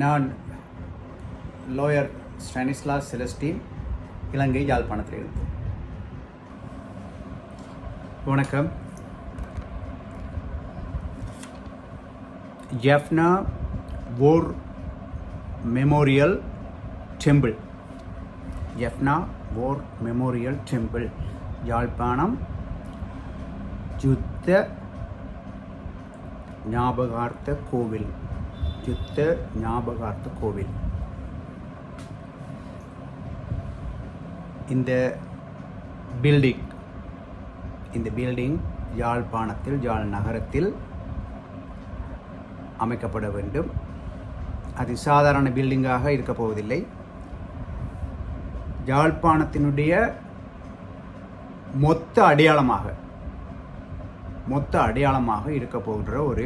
நான் lower Stanislas Celestine இலங்கை யாழ்ப்பாணத்திலிருந்து வணக்கம். Jaffna war memorial temple Jaffna war memorial temple Yazhpanam. யுத்த ஞாபகார்த்த கோவில். யுத்த ஞாபகார்த்த கோவில் இந்த பில்டிங் இந்த பில்டிங் யாழ்ப்பாணத்தில் யாழ் நகரத்தில் அமைக்கப்பட வேண்டும். அது சாதாரண பில்டிங்காக இருக்க போவதில்லை. யாழ்ப்பாணத்தினுடைய மொத்த அடையாளமாக மொத்த அடையாளமாக இருக்க போகின்ற ஒரு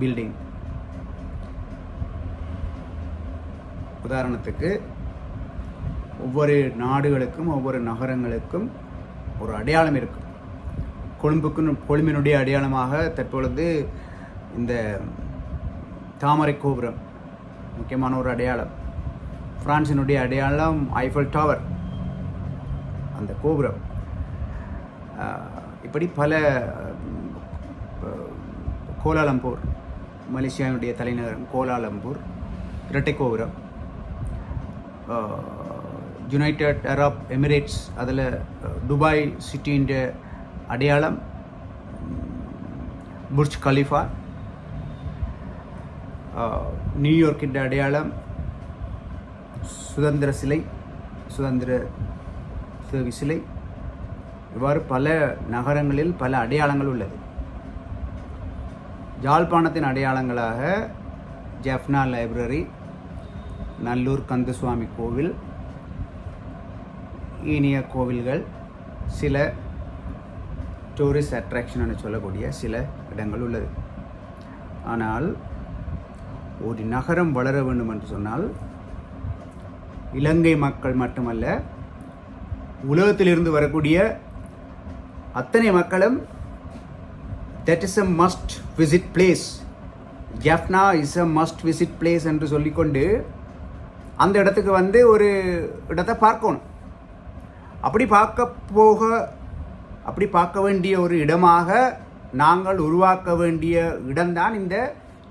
பில்டிங் உதாரணத்துக்கு ஒவ்வொரு நாடுகளுக்கும் ஒவ்வொரு நகரங்களுக்கும் ஒரு அடையாளம் இருக்கும். கொழும்புக்கு கொழும்பினுடைய அடையாளமாக தற்பொழுது இந்த தாமரை கோபுரம் முக்கியமான ஒரு அடையாளம். பிரான்சினுடைய அடையாளம் ஐஃபல் டவர் அந்த கோபுரம். இப்படி பல கோலாலம்பூர் மலேசியாவினுடைய தலைநகரம் கோலாலம்பூர் இரட்டை கோபுரம். யுனைடெட் அரப் எமிரேட்ஸ் அதில் துபாய் சிட்டின்ற அடையாளம் புர்ஜ் கலிஃபா நியூயார்க்கின்ற அடையாளம் சுதந்திர சிலை சுதந்திர சேவை சிலை. இவ்வாறு பல நகரங்களில் பல அடையாளங்கள் உள்ளது. ஜாழ்ப்பாணத்தின் அடையாளங்களாக ஜெஃப்னா லைப்ரரி நல்லூர் கந்தசுவாமி கோவில் ஈனிய கோவில்கள் சில டூரிஸ்ட் அட்ராக்ஷன் சொல்லக்கூடிய சில இடங்கள் உள்ளது. ஆனால் ஒரு நகரம் வளர வேண்டும் என்று சொன்னால் இலங்கை மக்கள் மட்டுமல்ல உலகத்திலிருந்து வரக்கூடிய அத்தனை மக்களும் that is a must visit place Jaffna is a must visit place என்று சொல்லிக்கொண்டு அந்த இடத்துக்கு வந்து ஒரு இடத்தை பார்க்கணும். அப்படி பார்க்க போக அப்படி பார்க்க வேண்டிய ஒரு இடமாக நாங்கள் உருவாக்க வேண்டிய இடம்தான் இந்த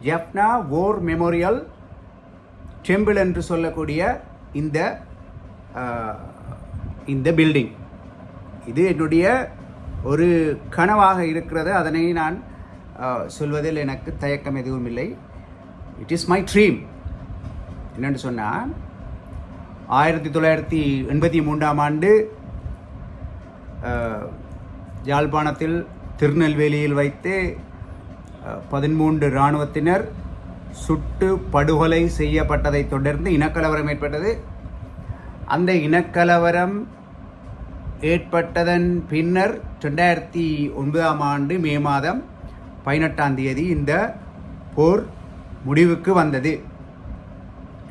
ஜெஃப்னா ஓர் மெமோரியல் டெம்பிள் என்று சொல்லக்கூடிய இந்த இந்த பில்டிங் இது என்னுடைய ஒரு கனவாக இருக்கிறது. அதனை நான் சொல்வதில் எனக்கு தயக்கம் எதுவும் இல்லை இட் இஸ் மை ட்ரீம் என்னென்னு சொன்னால் ஆயிரத்தி தொள்ளாயிரத்தி எண்பத்தி மூன்றாம் ஆண்டு யாழ்ப்பாணத்தில் திருநெல்வேலியில் வைத்து பதிமூன்று இராணுவத்தினர் சுட்டு படுகொலை செய்யப்பட்டதைத் தொடர்ந்து இனக்கலவரம் ஏற்பட்டது. அந்த இனக்கலவரம் ஏற்பட்டதன் பின்னர் ரெண்டாயிரத்தி ஒன்பதாம் ஆண்டு மே மாதம் பதினெட்டாம் தேதி இந்த போர் முடிவுக்கு வந்தது.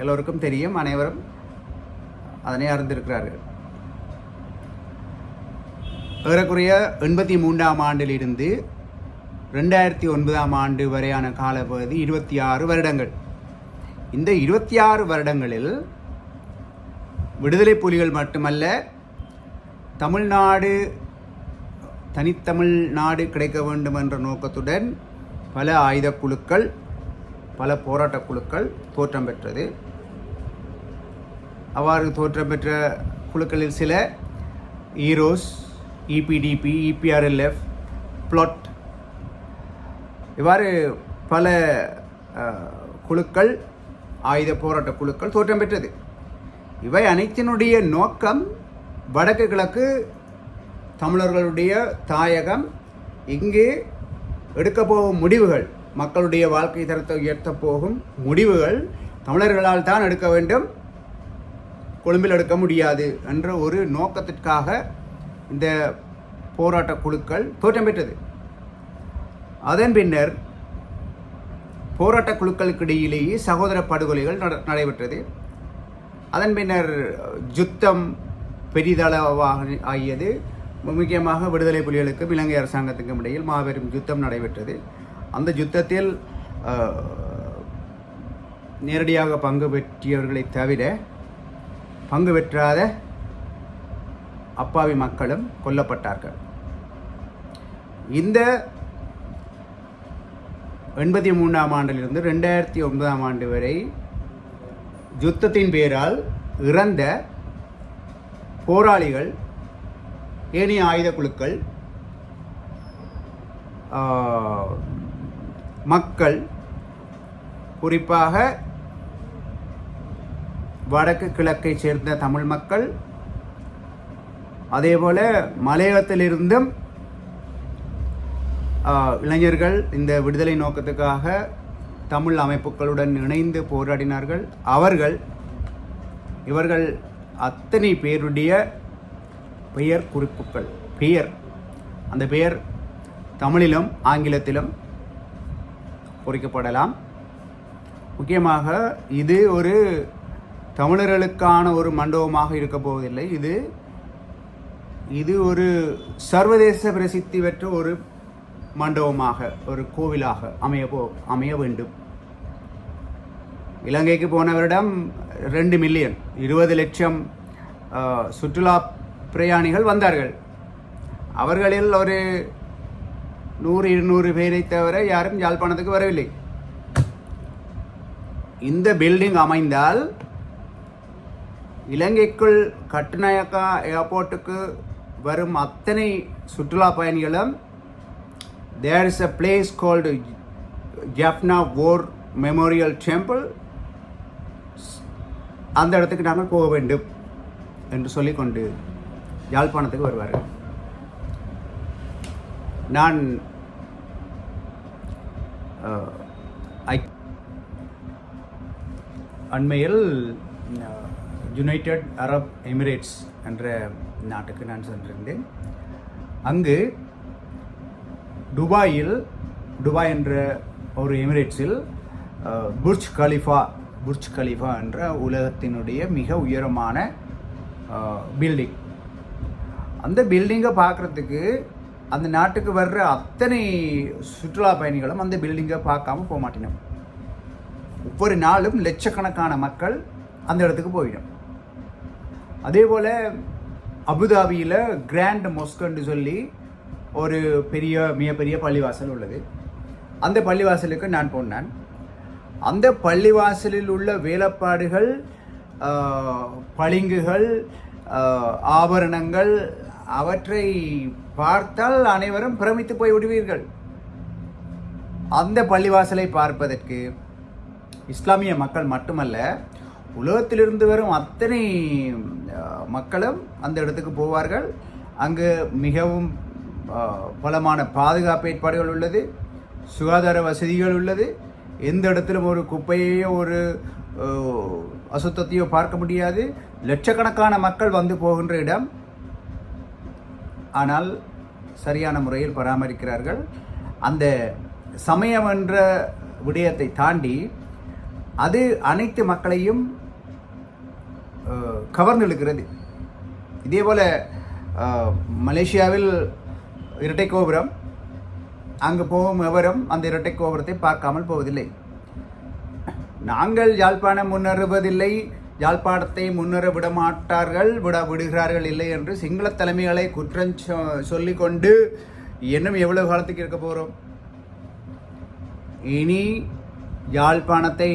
எல்லோருக்கும் தெரியும் அனைவரும் அதனை அறிந்திருக்கிறார்கள். ஏறக்குறைய எண்பத்தி மூன்றாம் ஆண்டிலிருந்து ரெண்டாயிரத்தி ஒன்பதாம் ஆண்டு வரையான காலப்பகுதி இருபத்தி ஆறு வருடங்கள். இந்த இருபத்தி ஆறு வருடங்களில் விடுதலை புலிகள் மட்டுமல்ல தமிழ்நாடு தனித்தமிழ்நாடு கிடைக்க வேண்டும் என்ற நோக்கத்துடன் பல ஆயுத குழுக்கள் பல போராட்டக் குழுக்கள் தோற்றம் பெற்றது. அவ்வாறு தோற்றம் பெற்ற குழுக்களில் சில ஈரோஸ் இபிடிபி இபிஆர்எல்எஃப் பிளாட் இவ்வாறு பல குழுக்கள் ஆயுத போராட்ட குழுக்கள் தோற்றம் பெற்றது. இவை அனைத்தினுடைய நோக்கம் வடக்கு கிழக்கு தமிழர்களுடைய தாயகம் இங்கு எடுக்கப்போகும் முடிவுகள். மக்களுடைய வாழ்க்கை தரத்தை உயர்த்தப் போகும் முடிவுகள் தமிழர்களால் தான் எடுக்க வேண்டும். கொழும்பில் எடுக்க முடியாது என்ற ஒரு நோக்கத்திற்காக இந்த போராட்ட குழுக்கள் தோற்றம் பெற்றது. அதன் பின்னர் போராட்ட குழுக்களுக்கு இடையிலேயே சகோதர படுகொலைகள் நட- நடைபெற்றது. அதன் பின்னர் யுத்தம் பெரிதளவாக ஆகியது முக்கியமாக விடுதலை புலிகளுக்கும் இலங்கை அரசாங்கத்துக்கும் இடையில் மாபெரும் யுத்தம் நடைபெற்றது. அந்த யுத்தத்தில் நேரடியாக பங்கு பெற்றியவர்களை தவிர பங்கு பெற்றாத அப்பாவி மக்களும் கொல்லப்பட்டார்கள். இந்த எண்பத்தி மூன்றாம் ஆண்டிலிருந்து ரெண்டாயிரத்தி ஒன்பதாம் ஆண்டு வரை யுத்தத்தின் பேரால் இறந்த போராளிகள் ஏனைய ஆயுத குழுக்கள் மக்கள் குறிப்பாக வடக்கு கிழக்கை சேர்ந்த தமிழ் மக்கள் அதேபோல் மலையகத்திலிருந்தும் இளைஞர்கள் இந்த விடுதலை நோக்கத்துக்காக தமிழ் அமைப்புகளுடன் இணைந்து போராடினார்கள். அவர்கள் இவர்கள் அத்தனை பேருடைய பெயர் குறிப்புகள். பெயர் அந்த பெயர் தமிழிலும் ஆங்கிலத்திலும் பொறிக்கப்படலாம். முக்கியமாக இது ஒரு தமிழர்களுக்கான ஒரு மண்டபமாக இருக்க போவதில்லை. இது இது ஒரு சர்வதேச பிரசித்தி பெற்ற ஒரு மண்டபமாக ஒரு கோவிலாக அமைய போ அமைய வேண்டும். இலங்கைக்கு போனவரிடம் ரெண்டு மில்லியன் இருபது லட்சம் சுற்றுலா பிரயாணிகள் வந்தார்கள். அவர்களில் ஒரு நூறு இருநூறு பேரை தவிர யாரும் யாழ்ப்பாணத்துக்கு வரவில்லை. இந்த பில்டிங் அமைந்தால் இலங்கைக்குள் கட்டுநாயக்கா ஏர்போர்ட்டுக்கு வரும் அத்தனை சுற்றுலா பயணிகளும் there is a place called Jaffna war memorial temple அந்த இடத்துக்கு நாங்கள் போக வேண்டும் என்று சொல்லிக்கொண்டு யாழ்ப்பாணத்துக்கு வருவார்கள். நான் அண்மையில் யுனைடெட் அரப் எமிரேட்ஸ் என்ற நாட்டுக்கு நான் சென்றிருந்தேன். அங்கு துபாயில் துபாய் என்ற ஒரு எமிரேட்ஸில் புர்ஜ் கலிஃபா புர்ஜ் கலிஃபா என்ற உலகத்தினுடைய மிக உயரமான பில்டிங் அந்த பில்டிங்கை பார்க்குறதுக்கு அந்த நாட்டுக்கு வர்ற அத்தனை சுற்றுலா பயணிகளும் அந்த பில்டிங்கை பார்க்காம போக மாட்டினோம். ஒவ்வொரு நாளும் லட்சக்கணக்கான மக்கள் அந்த இடத்துக்கு போயிடும். அதே போல் அபுதாபியில் கிராண்ட் மொஸ்கன்னு சொல்லி ஒரு பெரிய மிகப்பெரிய பள்ளிவாசல் உள்ளது. அந்த பள்ளிவாசலுக்கு நான் போனேன். அந்த பள்ளிவாசலில் உள்ள வேலைப்பாடுகள் பளிங்குகள் ஆபரணங்கள் அவற்றை பார்த்தால் அனைவரும் பிரமித்து போய் விடுவீர்கள். அந்த பள்ளிவாசலை பார்ப்பதற்கு இஸ்லாமிய மக்கள் மட்டுமல்ல உலகத்திலிருந்து வரும் அத்தனை மக்களும் அந்த இடத்துக்கு போவார்கள். அங்கு மிகவும் பலமான பாதுகாப்பு ஏற்பாடுகள் உள்ளது சுகாதார வசதிகள் உள்ளது. எந்த இடத்திலும் ஒரு குப்பையையோ ஒரு அசுத்தத்தையோ பார்க்க முடியாது. லட்சக்கணக்கான மக்கள் வந்து போகின்ற இடம். ஆனால் சரியான முறையில் பராமரிக்கிறார்கள். அந்த சமயம் என்ற விடயத்தை தாண்டி அது அனைத்து மக்களையும் கவர்ந்தெழுக்கிறது இதே போல மலேசியாவில் இரட்டை கோபுரம் அங்கு போகும் எவரும் அந்த இரட்டை கோபுரத்தை பார்க்காமல் போவதில்லை. நாங்கள் யாழ்ப்பாணம் முன்னேறுவதில்லை யாழ்ப்பாணத்தை முன்னர விடமாட்டார்கள் விட விடுகிறார்கள் இல்லை என்று சிங்கள தலைமைகளை குற்றம் சொ- சொல்லிக்கொண்டு இன்னும் எவ்வளவு காலத்துக்கு இருக்க போகிறோம் இனி யாழ்ப்பாணத்தை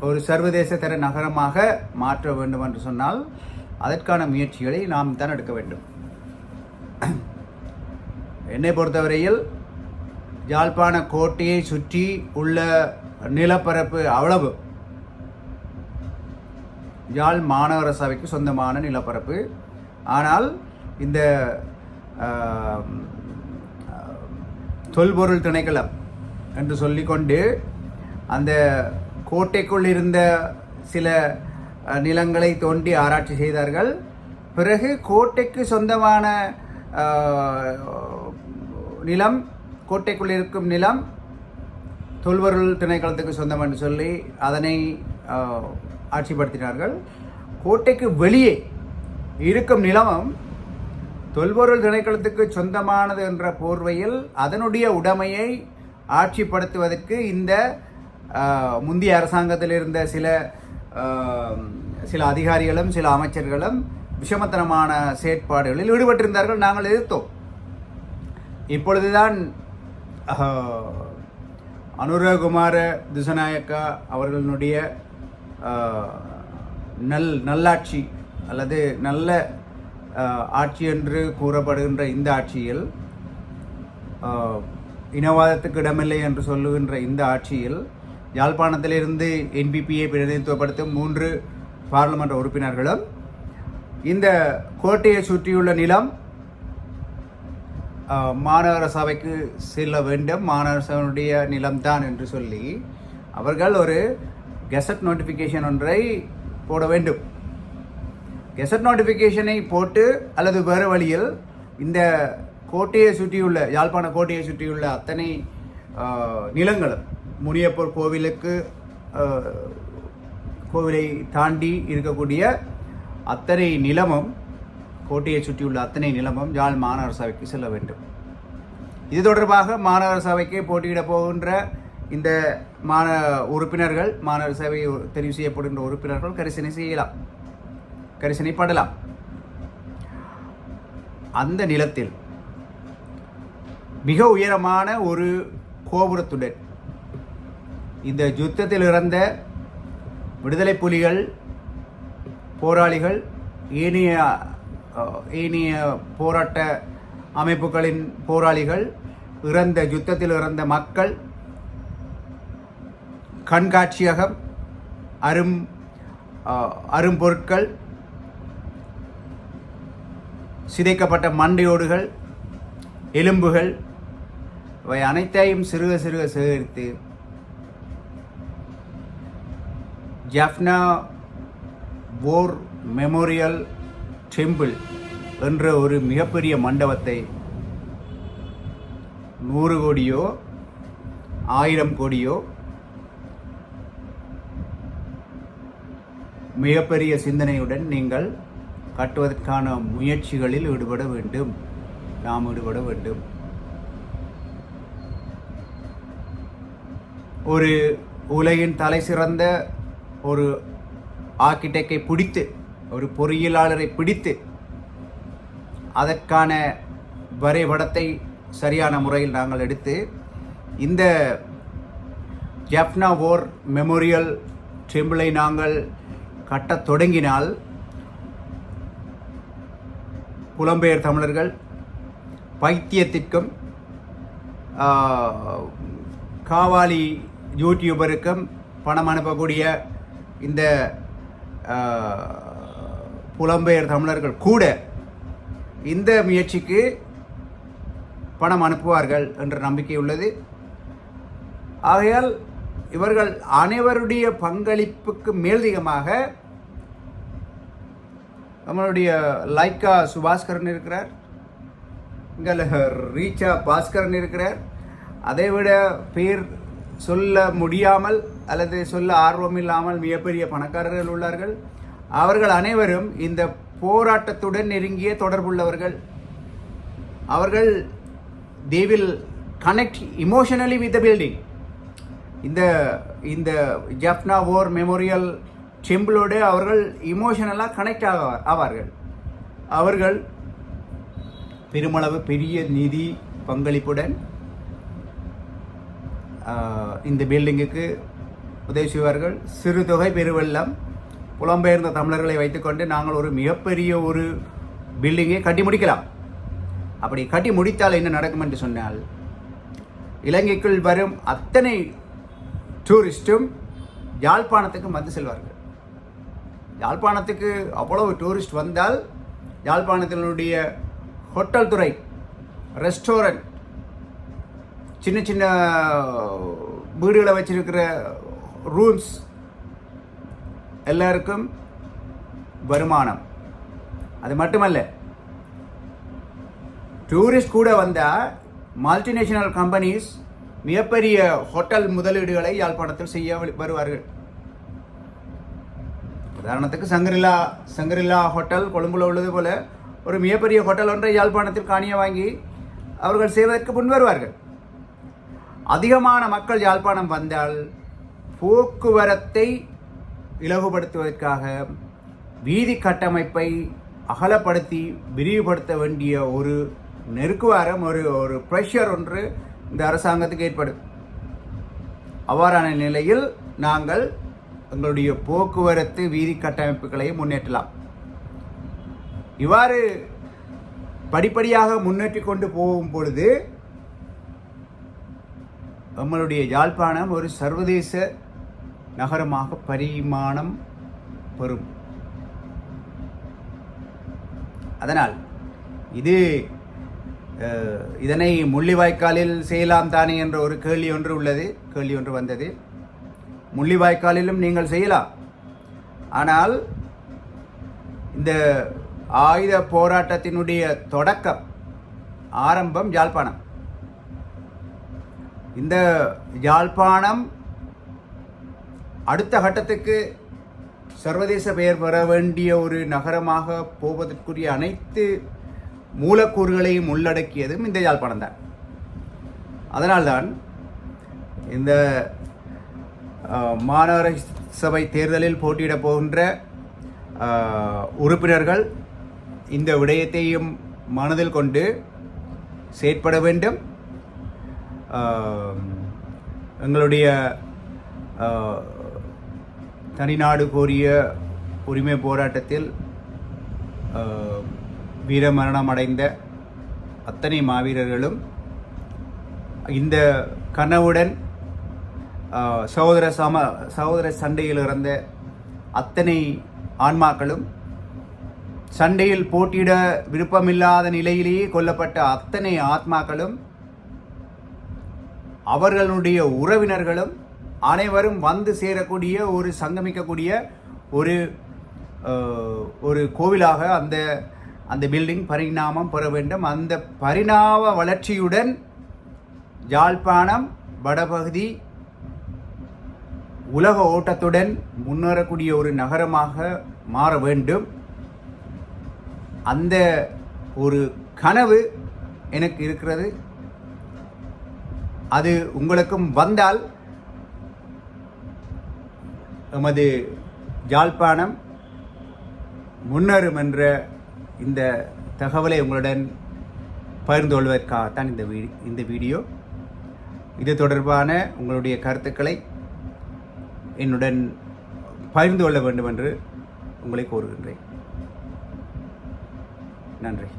ஒரு சர்வதேச தர நகரமாக மாற்ற வேண்டும் என்று சொன்னால் அதற்கான முயற்சிகளை நாம் தான் எடுக்க வேண்டும். என்னை பொறுத்தவரையில் யாழ்ப்பாண கோட்டையை சுற்றி உள்ள நிலப்பரப்பு அவ்வளவு. யாழ் மாநகர சபைக்கு சொந்தமான நிலப்பரப்பு. ஆனால் இந்த தொல்பொருள் திணைக்களம் என்று சொல்லிக்கொண்டு அந்த கோட்டைக்குள் இருந்த சில நிலங்களை தோண்டி ஆராய்ச்சி செய்தார்கள். பிறகு கோட்டைக்கு சொந்தமான நிலம் கோட்டைக்குள் இருக்கும் நிலம் தொல்பொருள் திணைக்களத்துக்கு சொந்தம் என்று சொல்லி அதனை ஆட்சிப்படுத்தினார்கள். கோட்டைக்கு வெளியே இருக்கும் நிலமும் தொல்பொருள் திணைக்களத்துக்கு சொந்தமானது என்ற போர்வையில் அதனுடைய உடைமையை ஆட்சிப்படுத்துவதற்கு இந்த முந்திய முந்தைய அரசாங்கத்தில் இருந்த சில சில அதிகாரிகளும் சில அமைச்சர்களும் விஷமத்தனமான செயற்பாடுகளில் ஈடுபட்டிருந்தார்கள். நாங்கள் எதிர்த்தோம். இப்பொழுதுதான் அனுரகுமார திசநாயக்கா அவர்களுடைய நல் நல்லாட்சி அல்லது நல்ல ஆட்சி என்று கூறப்படுகின்ற இந்த ஆட்சியில் இனவாதத்துக்கு இடமில்லை என்று சொல்லுகின்ற இந்த ஆட்சியில் யாழ்ப்பாணத்திலிருந்து என்பிபியை பிரதிநிதித்துவப்படுத்தும் மூன்று பாராளுமன்ற உறுப்பினர்களும் இந்த கோட்டையை சுற்றியுள்ள நிலம் மாநகர சபைக்கு செல்ல வேண்டும். மாநகர சபையினுடைய நிலம்தான் என்று சொல்லி அவர்கள் ஒரு கெசட் நோட்டிஃபிகேஷன் ஒன்றை போட வேண்டும். கெசட் நோட்டிஃபிகேஷனை போட்டு அல்லது வேறு வழியில் இந்த கோட்டையை சுற்றியுள்ள யாழ்ப்பாண கோட்டையை சுற்றியுள்ள அத்தனை நிலங்களும் முனியப்பர் கோவிலுக்கு கோவிலை தாண்டி இருக்கக்கூடிய அத்தனை நிலமும் கோட்டையை சுற்றியுள்ள அத்தனை நிலமும் யாழ் மாநகர சபைக்கு செல்ல வேண்டும். இது தொடர்பாக மாநகர சபைக்கு போட்டியிட போகின்ற இந்த மாண உறுப்பினர்கள் மாணவர் சேவை தெரிவு செய்யப்படுகின்ற உறுப்பினர்கள் கரிசனை செய்யலாம். கரிசனைப்படலாம் அந்த நிலத்தில் மிக உயரமான ஒரு கோபுரத்துடன் இந்த யுத்தத்தில் இறந்த விடுதலை புலிகள் போராளிகள் ஏனைய ஏனைய போராட்ட அமைப்புகளின் போராளிகள் இறந்த யுத்தத்தில் இறந்த மக்கள் கண்காட்சியகம் அரும் அரும்பொருட்கள் சிதைக்கப்பட்ட மண்டையோடுகள் எலும்புகள் இவை அனைத்தையும் சிறுக சிறுக சேகரித்து ஜஃப்னா போர் மெமோரியல் டெம்பிள் என்ற ஒரு மிகப்பெரிய மண்டபத்தை நூறு கோடியோ ஆயிரம் கோடியோ மிகப்பெரிய சிந்தனையுடன் நீங்கள் கட்டுவதற்கான முயற்சிகளில் ஈடுபட வேண்டும். நாம் ஈடுபட வேண்டும். ஒரு உலகின் தலை சிறந்த ஒரு ஆர்கிடெக்டை பிடித்து ஒரு பொறியியலாளரை பிடித்து அதற்கான வரைபடத்தை சரியான முறையில் நாங்கள் எடுத்து இந்த ஜப்னா ஓர் மெமோரியல் டெம்பிளை நாங்கள் கட்டத் தொடங்கினால் புலம்பெயர் தமிழர்கள் பைத்தியத்திற்கும் காவாலி யூடியூபருக்கும் பணம் அனுப்பக்கூடிய இந்த புலம்பெயர் தமிழர்கள் கூட இந்த முயற்சிக்கு பணம் அனுப்புவார்கள் என்ற நம்பிக்கை உள்ளது. ஆகையால் இவர்கள் அனைவருடைய பங்களிப்புக்கு மேலதிகமாக நம்மளுடைய லைக்கா சுபாஸ்கரன் இருக்கிறார். இங்கே ரீச்சா பாஸ்கரன் இருக்கிறார். அதை விட பேர் சொல்ல முடியாமல் அல்லது சொல்ல ஆர்வம் இல்லாமல் மிகப்பெரிய பணக்காரர்கள் உள்ளார்கள். அவர்கள் அனைவரும் இந்த போராட்டத்துடன் நெருங்கிய தொடர்புள்ளவர்கள். அவர்கள் they will connect emotionally with the building இந்த இந்த ஜப்னா ஓர் மெமோரியல் டெம்பிளோடு அவர்கள் இமோஷனலாக கனெக்ட் ஆக ஆவார்கள். அவர்கள் பெருமளவு பெரிய நிதி பங்களிப்புடன் இந்த பில்டிங்குக்கு உதவி செய்வார்கள். சிறு தொகை பெருவெள்ளம் புலம்பெயர்ந்த தமிழர்களை வைத்துக்கொண்டு நாங்கள் ஒரு மிகப்பெரிய ஒரு பில்டிங்கை கட்டி முடிக்கலாம். அப்படி கட்டி முடித்தால் என்ன நடக்கும் என்று சொன்னால் இலங்கைக்குள் வரும் அத்தனை டூரிஸ்ட்டும் யாழ்ப்பாணத்துக்கு வந்து செல்வார்கள். யாழ்ப்பாணத்துக்கு அவ்வளவு டூரிஸ்ட் வந்தால் யாழ்ப்பாணத்தினுடைய ஹோட்டல் துறை ரெஸ்டாரண்ட் சின்ன சின்ன வீடுகளை வச்சிருக்கிற ரூம்ஸ் எல்லாருக்கும் வருமானம். அது மட்டுமல்ல டூரிஸ்ட் கூட வந்தால் மல்டிநேஷனல் கம்பெனிஸ் மிகப்பெரிய ஹோட்டல் முதலீடுகளை யாழ்ப்பாணத்தில் செய்ய வருவார்கள். உதாரணத்துக்கு சங்கரில்லா சங்கரில்லா ஹோட்டல் கொழும்புல உள்ளது போல ஒரு மிகப்பெரிய ஹோட்டல் ஒன்றை யாழ்ப்பாணத்தில் காணியை வாங்கி அவர்கள் செய்வதற்கு முன் வருவார்கள். அதிகமான மக்கள் யாழ்ப்பாணம் வந்தால் போக்குவரத்தை இலகுபடுத்துவதற்காக வீதி கட்டமைப்பை அகலப்படுத்தி விரிவுபடுத்த வேண்டிய ஒரு நெருக்குவாரம் ஒரு ஒரு ப்ரெஷர் ஒன்று இந்த அரசாங்கத்துக்கு ஏற்படும். அவ்வாறான நிலையில் நாங்கள் உங்களுடைய போக்குவரத்து வீதி கட்டமைப்புகளையும் முன்னேற்றலாம். இவ்வாறு படிப்படியாக முன்னேற்றி கொண்டு போகும் பொழுது நம்மளுடைய யாழ்ப்பாணம் ஒரு சர்வதேச நகரமாக பரிமாணம் பெறும். அதனால் இது இதனை முள்ளிவாய்க்காலில் செய்யலாம் தானே என்ற ஒரு கேள்வி ஒன்று உள்ளது. கேள்வி ஒன்று வந்தது. முள்ளிவாய்க்காலிலும் நீங்கள் செய்யலாம். ஆனால் இந்த ஆயுத போராட்டத்தினுடைய தொடக்கம் ஆரம்பம் யாழ்ப்பாணம். இந்த யாழ்ப்பாணம் அடுத்த கட்டத்துக்கு சர்வதேச பெயர் பெற வேண்டிய ஒரு நகரமாக போவதற்குரிய அனைத்து மூலக்கூறுகளையும் உள்ளடக்கியதும் இந்த யாழ்ப்பாணம் தான் அதனால்தான் இந்த மாநகர சபை தேர்தலில் போட்டியிடப் போகின்ற உறுப்பினர்கள் இந்த விடயத்தையும் மனதில் கொண்டு செயற்பட வேண்டும். எங்களுடைய தனிநாடு கோரிய உரிமை போராட்டத்தில் ஆ, வீரமரணம் அடைந்த அத்தனை மாவீரர்களும் இந்த கனவுடன் சகோதர சம சகோதர சண்டையில் இறந்த அத்தனை ஆன்மாக்களும் சண்டையில் போட்டியிட விருப்பமில்லாத நிலையிலேயே கொல்லப்பட்ட அத்தனை ஆத்மாக்களும் அவர்களுடைய உறவினர்களும் அனைவரும் வந்து சேரக்கூடிய ஒரு சங்கமிக்கக்கூடிய ஒரு ஒரு கோவிலாக அந்த அந்த பில்டிங் பரிணாமம் பெற வேண்டும். அந்த பரிணாம வளர்ச்சியுடன் யாழ்ப்பாணம் வடபகுதி உலக ஓட்டத்துடன் முன்னேறக்கூடிய ஒரு நகரமாக மாற வேண்டும். அந்த ஒரு கனவு எனக்கு இருக்கிறது. அது உங்களுக்கும் வந்தால் எமது யாழ்ப்பாணம் முன்னேறும் என்ற இந்த தகவலை உங்களுடன் பகிர்ந்து கொள்வதற்காகத்தான் இந்த வீ இந்த வீடியோ. இது தொடர்பான உங்களுடைய கருத்துக்களை என்னுடன் பகிர்ந்து கொள்ள வேண்டும் என்று உங்களை கோருகின்றேன். நன்றி.